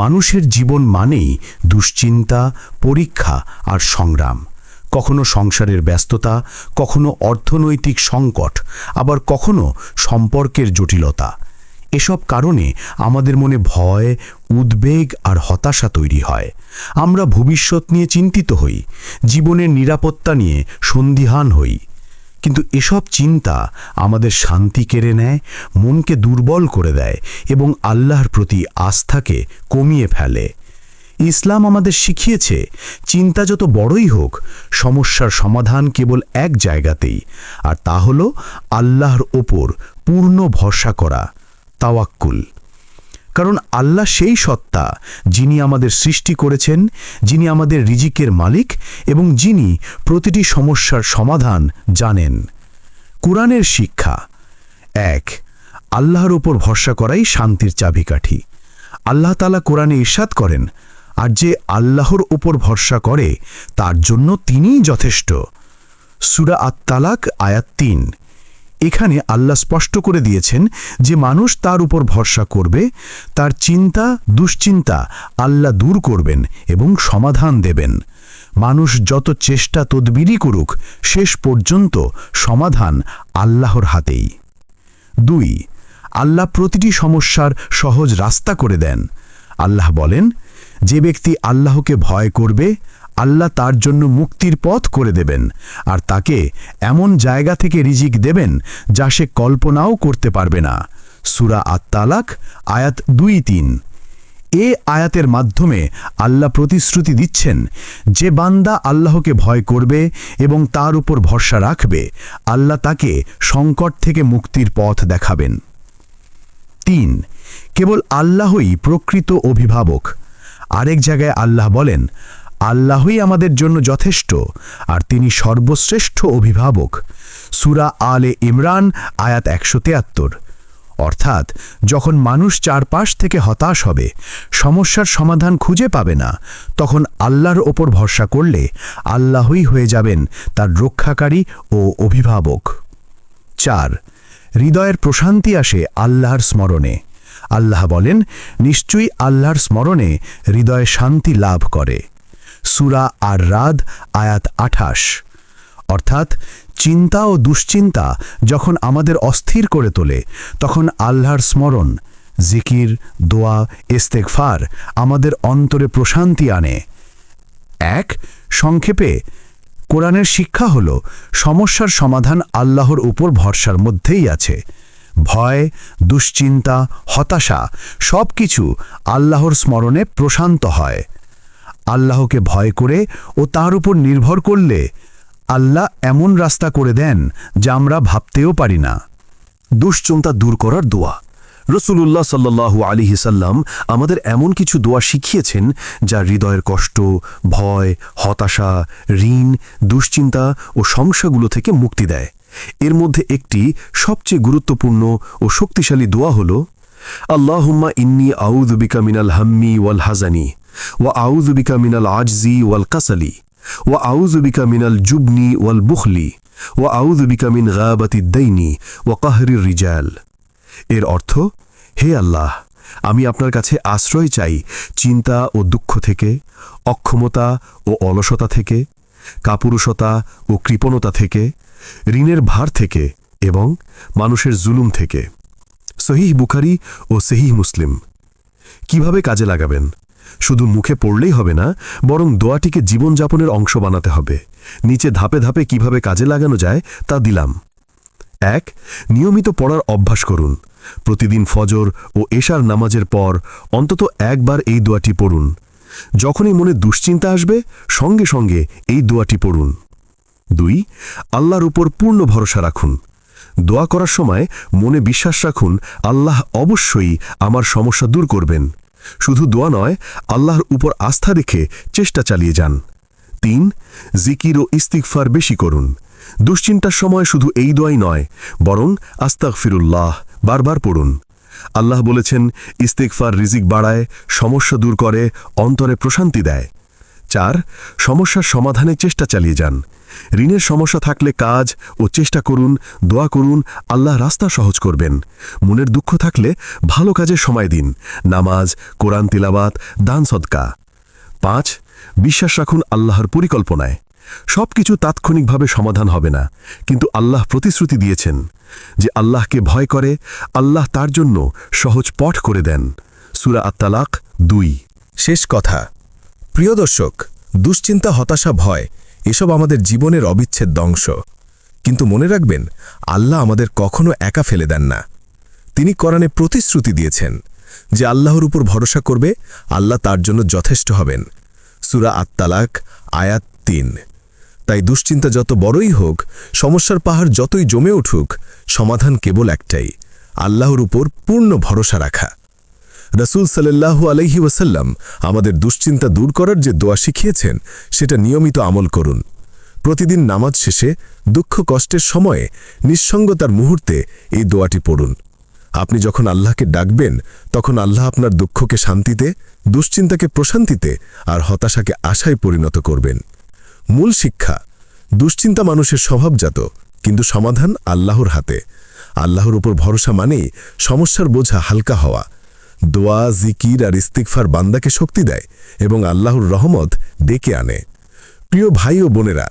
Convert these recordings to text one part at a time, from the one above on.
মানুষের জীবন মানেই দুশ্চিন্তা, পরীক্ষা আর সংগ্রাম। কখনো সংসারের ব্যস্ততা, কখনো অর্থনৈতিক সংকট, আবার কখনো সম্পর্কের জটিলতা। এসব কারণে আমাদের মনে ভয়, উদ্বেগ আর হতাশা তৈরি হয়। আমরা ভবিষ্যৎ নিয়ে চিন্তিত হই, জীবনের নিরাপত্তা নিয়ে সন্দিহান হই। কিন্তু এসব চিন্তা আমাদের শান্তি কেড়ে নেয়, মনকে দুর্বল করে দেয় এবং আল্লাহর প্রতি আস্থাকে কমিয়ে ফেলে। ইসলাম আমাদের শিখিয়েছে, চিন্তা যত বড়ই হোক, সমস্যার সমাধান কেবল এক জায়গাতেই, আর তা হল আল্লাহর ওপর পূর্ণ ভরসা করা, তাওয়াক্কুল। কারণ আল্লাহ সেই সত্তা, যিনি আমাদের সৃষ্টি করেছেন, যিনি আমাদের রিজিকের মালিক এবং যিনি প্রতিটি সমস্যার সমাধান জানেন। কোরআনের শিক্ষা, এক, আল্লাহর ওপর ভরসা করাই শান্তির চাবিকাঠি। আল্লাহ তালা কোরআনে ইরশাদ করেন, আর যে আল্লাহর ওপর ভরসা করে, তার জন্য তিনিই যথেষ্ট। সুরা আত্মালাক আয়াত তিন। এখানে আল্লাহ স্পষ্ট করে দিয়েছেন যে মানুষ তার উপর ভরসা করবে, তার চিন্তা, দুশ্চিন্তা আল্লাহ দূর করবেন এবং সমাধান দেবেন। মানুষ যত চেষ্টা তদবিরই করুক, শেষ পর্যন্ত সমাধান আল্লাহর হাতেই। দুই, আল্লাহ প্রতিটি সমস্যার সহজ রাস্তা করে দেন। আল্লাহ বলেন, যে ব্যক্তি আল্লাহকে ভয় করবে আল্লাহ তার জন্য মুক্তির পথ করে দেবেন আর তাকে এমন জায়গা থেকে রিজিক দেবেন যা সে কল্পনাও করতে পারবে না। সুরা আত্মালাক আয়াত দুই তিন। এ আয়াতের মাধ্যমে আল্লাহ প্রতিশ্রুতি দিচ্ছেন, যে বান্দা আল্লাহকে ভয় করবে এবং তার উপর ভরসা রাখবে, আল্লাহ তাকে সংকট থেকে মুক্তির পথ দেখাবেন। তিন, কেবল আল্লাহই প্রকৃত অভিভাবক। আরেক জায়গায় আল্লাহ বলেন আল্লাহই আমাদের জন্য যথেষ্ট, আর তিনি সর্বশ্রেষ্ঠ অভিভাবক। সুরা আলে ইমরান, আয়াত একশো তেয়াত্তর। অর্থাৎ, যখন মানুষ চারপাশ থেকে হতাশ হবে, সমস্যার সমাধান খুঁজে পাবে না, তখন আল্লাহর ওপর ভরসা করলে আল্লাহই হয়ে যাবেন তার রক্ষাকারী ও অভিভাবক। চার, হৃদয়ের প্রশান্তি আসে আল্লাহর স্মরণে। আল্লাহ বলেন, নিশ্চয়ই আল্লাহর স্মরণে হৃদয় শান্তি লাভ করে। সুরা আর রাদ আয়াত আঠাশ। অর্থাৎ চিন্তা ও দুশ্চিন্তা যখন আমাদের অস্থির করে তোলে, তখন আল্লাহর স্মরণ, জিকির, দোয়া ইস্তেকফার আমাদের অন্তরে প্রশান্তি আনে। এক, সংক্ষেপে, কোরআনের শিক্ষা হল সমস্যার সমাধান আল্লাহর উপর ভরসার মধ্যেই আছে। ভয়, দুশ্চিন্তা, হতাশা সব কিছু আল্লাহর স্মরণে প্রশান্ত হয়। আল্লাহকে ভয় করে ও তার উপর নির্ভর করলে আল্লাহ এমন রাস্তা করে দেন যা আমরা ভাবতেও পারি না। দুশ্চিন্তা দূর করার দোয়া। রসুলুল্লাহ সাল্লাহু আলিহি সাল্লাম আমাদের এমন কিছু দোয়া শিখিয়েছেন যা হৃদয়ের কষ্ট, ভয়, হতাশা, ঋণ, দুশ্চিন্তা ও সমস্যাগুলো থেকে মুক্তি দেয়। এর মধ্যে একটি সবচেয়ে গুরুত্বপূর্ণ ও শক্তিশালী দোয়া হল, আল্লাহুম্মা ইন্নি আউযুবিকা মিনাল হাম্মি ওয়াল হাজানি ওয়া আউযুবিকা মিনাল আজজি ওয়াল কাসালি, ওয়া আউযুবিকা মিনাল জুবনি ওয়াল বুখলি, ওয়া আউযুবিকা মিন গাবাতি দাইনি ওয়া কাহরির রিজাল। এর অর্থ, হে আল্লাহ, আমি আপনার কাছে আশ্রয় চাই চিন্তা ও দুঃখ থেকে, অক্ষমতা ও অলসতা থেকে, কাপুরুষতা ও কৃপণতা থেকে, ঋণের ভার থেকে এবং মানুষের জুলুম থেকে। সহিহ বুখারি ও সেহিহ মুসলিম। কীভাবে কাজে লাগাবেন? শুধু মুখে পড়লেই হবে না, বরং দোয়াটিকে জীবনযাপনের অংশ বানাতে হবে। নিচে ধাপে ধাপে কীভাবে কাজে লাগানো যায়, তা দিলাম। এক, নিয়মিত পড়ার অভ্যাস করুন। প্রতিদিন ফজর ও এশার নামাজের পর অন্তত একবার এই দোয়াটি পড়ুন। যখনই মনে দুশ্চিন্তা আসবে, সঙ্গে সঙ্গে এই দোয়াটি পড়ুন। দুই, আল্লাহর উপর পূর্ণ ভরসা রাখুন। দোয়া করার সময় মনে বিশ্বাস রাখুন, আল্লাহ অবশ্যই আমার সমস্যা দূর করবেন। শুধু দোয়া নয়, আল্লাহর উপর আস্থা রেখে চেষ্টা চালিয়ে যান। তিন, জিকির ও ইস্তিকফার বেশি করুন। দুশ্চিন্তার সময় শুধু এই দোয়াই নয়, বরং আস্তাক ফিরুল্লাহ বারবার পড়ুন। আল্লাহ বলেছেন ইস্তিকফার রিজিক বাড়ায়, সমস্যা দূর করে, অন্তরে প্রশান্তি দেয়। চার, সমস্যার সমাধানের চেষ্টা চালিয়ে যান। ঋণের সমস্যা থাকলে কাজ ও চেষ্টা করুন, দোয়া করুন, আল্লাহ রাস্তা সহজ করবেন। মনের দুঃখ থাকলে ভালো কাজে সময় দিন। নামাজ, কোরআন তিলাবাত দান সদকা। পাঁচ, বিশ্বাস রাখুন আল্লাহর পরিকল্পনায়। সব কিছু তাৎক্ষণিকভাবে সমাধান হবে না, কিন্তু আল্লাহ প্রতিশ্রুতি দিয়েছেন যে আল্লাহকে ভয় করে, আল্লাহ তার জন্য সহজ পথ করে দেন। সুরা আত্মালাক দুই। শেষ কথা। প্রিয় দর্শক, দুশ্চিন্তা, হতাশা, ভয় এসব আমাদের জীবনের অবিচ্ছেদ্য অংশ। কিন্তু মনে রাখবেন, আল্লাহ আমাদের কখনো একা ফেলে দেন না। তিনি কোরআনে প্রতিশ্রুতি দিয়েছেন যে আল্লাহর উপর ভরসা করবে, আল্লাহ তার জন্য যথেষ্ট হবেন। সুরা আত্মালাক আয়াত তিন। তাই দুশ্চিন্তা যত বড়ই হোক, সমস্যার পাহাড় যতই জমে উঠুক, সমাধান কেবল একটাই, আল্লাহর উপর পূর্ণ ভরসা রাখা। রসুল সাল্লাল্লাহু আলহি ওয়াসাল্লাম আমাদের দুশ্চিন্তা দূর করার যে দোয়া শিখিয়েছেন, সেটা নিয়মিত আমল করুন। প্রতিদিন নামাজ শেষে দুঃখ কষ্টের সময়ে নিঃসঙ্গতার মুহূর্তে এই দোয়াটি পড়ুন। আপনি যখন আল্লাহকে ডাকবেন, তখন আল্লাহ আপনার দুঃখকে শান্তিতে, দুশ্চিন্তাকে প্রশান্তিতে আর হতাশাকে আশায় পরিণত করবেন। মূল শিক্ষা, দুশ্চিন্তা মানুষের স্বভাবজাত, কিন্তু সমাধান আল্লাহর হাতে। আল্লাহর উপর ভরসা মানেই সমস্যার বোঝা হালকা হওয়া। দোয়া, জিকির আর ইস্তিকফার বান্দাকে শক্তি দেয় এবং আল্লাহর রহমত ডেকে আনে। প্রিয় ভাই ও বোনেরা,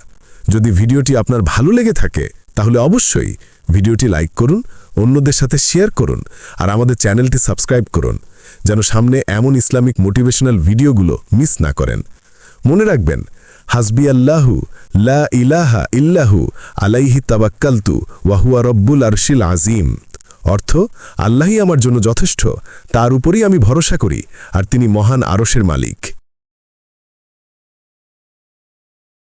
যদি ভিডিওটি আপনার ভালো লেগে থাকে, তাহলে অবশ্যই ভিডিওটি লাইক করুন, অন্যদের সাথে শেয়ার করুন আর আমাদের চ্যানেলটি সাবস্ক্রাইব করুন, যেন সামনে এমন ইসলামিক মোটিভেশনাল ভিডিওগুলো মিস না করেন। মনে রাখবেন, হাসবি আল্লাহু, লা ইলাহা ইল্লাহু, আলাইহি তাবাক্কালতু ওয়াহুয়া রব্বুল আরশিল আজিম। অর্থ, আল্লাহই আমার জন্য যথেষ্ট, তার উপরেই আমি ভরসা করি, আর তিনি মহান আরসের মালিক।